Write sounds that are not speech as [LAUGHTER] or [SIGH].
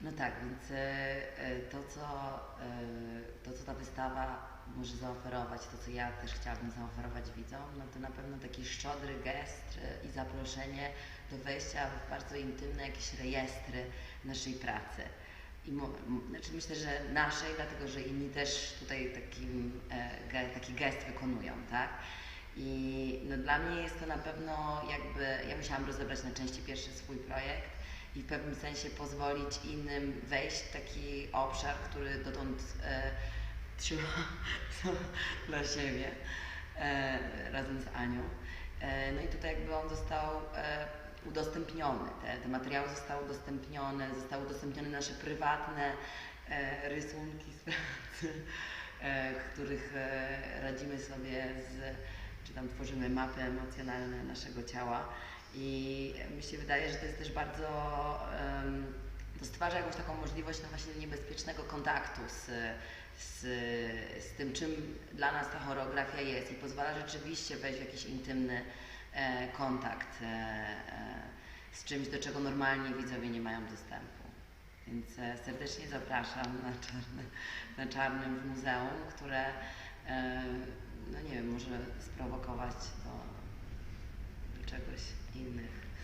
No tak, więc e, e, to co, e, to, co ta wystawa może zaoferować, to, co ja też chciałabym zaoferować widzom, no to na pewno taki szczodry gest i zaproszenie do wejścia w bardzo intymne jakieś rejestry naszej pracy. I znaczy myślę, że naszej, dlatego że inni też tutaj takim, ge, taki gest wykonują, tak? I no, dla mnie jest to na pewno jakby, ja musiałam rozebrać na części pierwszy swój projekt i w pewnym sensie pozwolić innym wejść w taki obszar, który dotąd e, trzymałam [LAUGHS] dla siebie e, razem z Anią. E, no i tutaj jakby on został e, udostępniony, te, te materiały zostały udostępnione, zostały udostępnione nasze prywatne e, rysunki z pracy, e, których e, radzimy sobie z, czy tam tworzymy mapy emocjonalne naszego ciała. I mi się wydaje, że to jest też bardzo, to stwarza jakąś taką możliwość no właśnie niebezpiecznego kontaktu z, z, z tym, czym dla nas ta choreografia jest i pozwala rzeczywiście wejść w jakiś intymny e, kontakt e, e, z czymś, do czego normalnie widzowie nie mają dostępu. Więc serdecznie zapraszam na, czarne, na Czarnym w muzeum, które no nie wiem, może sprowokować do, do czegoś Amen.